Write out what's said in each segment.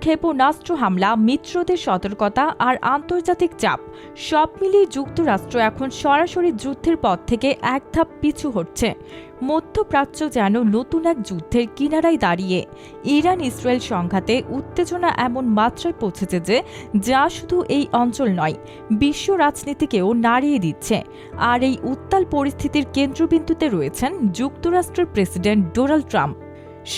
ক্ষেপণাস্ত্র হামলা, মিত্রদের সতর্কতা আর আন্তর্জাতিক চাপ, সব মিলিয়ে যুক্তরাষ্ট্র এখন সরাসরি যুদ্ধের পথ থেকে এক ধাপ পিছু হচ্ছে মধ্যপ্রাচ্য যেন নতুন এক যুদ্ধের কিনারায় দাঁড়িয়ে। ইরান ইসরায়েল সংঘাতে উত্তেজনা এমন মাত্রায় পৌঁছেছে যে, যা শুধু এই অঞ্চল নয়, বিশ্ব রাজনীতিকেও নাড়িয়ে দিচ্ছে। আর এই উত্তাল পরিস্থিতির কেন্দ্রবিন্দুতে রয়েছেন যুক্তরাষ্ট্রের প্রেসিডেন্ট ডোনাল্ড ট্রাম্প।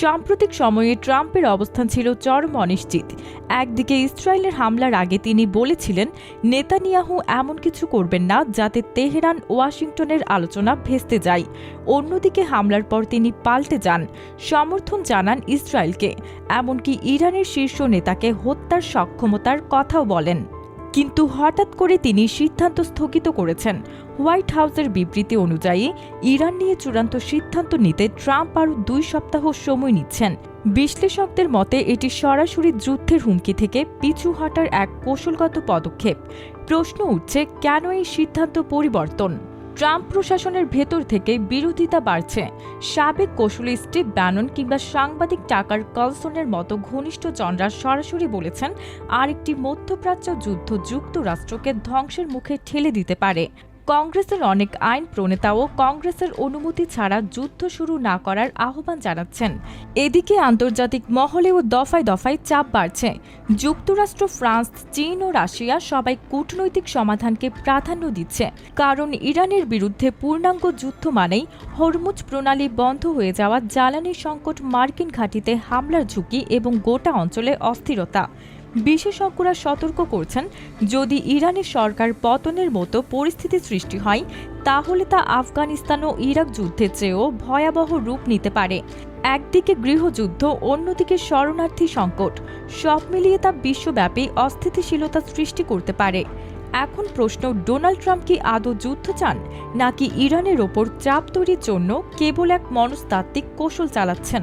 সাম্প্রতিক সময়ে ট্রাম্পের অবস্থান ছিল চরম অনিশ্চিত। একদিকে ইসরায়েলের হামলার আগে তিনি বলেছিলেন, নেতানিয়াহু এমন কিছু করবেন না যাতে তেহরান ওয়াশিংটনের আলোচনা ভেস্তে যায়। অন্যদিকে হামলার পর তিনি পাল্টে যান। সমর্থন জানান ইসরায়েলকে। এমনকি ইরানের শীর্ষ নেতাকে হত্যার সক্ষমতার কথাও বলেন। কিন্তু হঠাৎ করে তিনি সিদ্ধান্ত স্থগিত করেছেন। হোয়াইট হাউসের বিবৃতি অনুযায়ী, ইরান নিয়ে চূড়ান্ত সিদ্ধান্ত নিতে ট্রাম্প আরও দুই সপ্তাহ সময় নিচ্ছেন। বিশ্লেষকদের মতে, এটি সরাসরি যুদ্ধের হুমকি থেকে পিছু হটার এক কৌশলগত পদক্ষেপ। প্রশ্ন উঠছে, কেন এই সিদ্ধান্ত পরিবর্তন? ট্রাম্প প্রশাসনের ভেতর থেকে বিরোধিতা বাড়ছে। সাবেক কৌশলী স্টিভ ব্যানন কিংবা সাংবাদিক টাকার কলসনের মতো ঘনিষ্ঠ জনরা সরাসরি বলেছেন, আরেকটি মধ্যপ্রাচ্য যুদ্ধ যুক্তরাষ্ট্রকে ধ্বংসের মুখে ঠেলে দিতে পারে। কংগ্রেসের অনেক আইন প্রণেতাও কংগ্রেসের অনুমতি ছাড়া যুদ্ধ শুরু না করার আহ্বান জানাচ্ছেন। এদিকে আন্তর্জাতিক মহলেও দফায় দফায় চাপ বাড়ছে। যুক্তরাষ্ট্র, ফ্রান্স, চীন ও রাশিয়া সবাই কূটনৈতিক সমাধানকে প্রাধান্য দিচ্ছে। কারণ ইরানের বিরুদ্ধে পূর্ণাঙ্গ যুদ্ধ মানেই হরমুজ প্রণালী বন্ধ হয়ে যাওয়া জ্বালানি সংকট মার্কিন ঘাঁটিতে হামলার ঝুঁকি এবং গোটা অঞ্চলে অস্থিরতা। বিশেষজ্ঞরা সতর্ক করছেন, যদি ইরানের সরকার পতনের মতো পরিস্থিতি সৃষ্টি হয়, তাহলে তা আফগানিস্তান ও ইরাক যুদ্ধের চেয়েও ভয়াবহ রূপ নিতে পারে। একদিকে গৃহযুদ্ধ, অন্যদিকে শরণার্থী সংকট। সব মিলিয়ে তা বিশ্বব্যাপী অস্থিতিশীলতা সৃষ্টি করতে পারে। এখন প্রশ্ন, ডোনাল্ড ট্রাম্প কি আদৌ যুদ্ধ চান, নাকি ইরানের ওপর চাপ তৈরির জন্য কেবল এক মনস্তাত্ত্বিক কৌশল চালাচ্ছেন?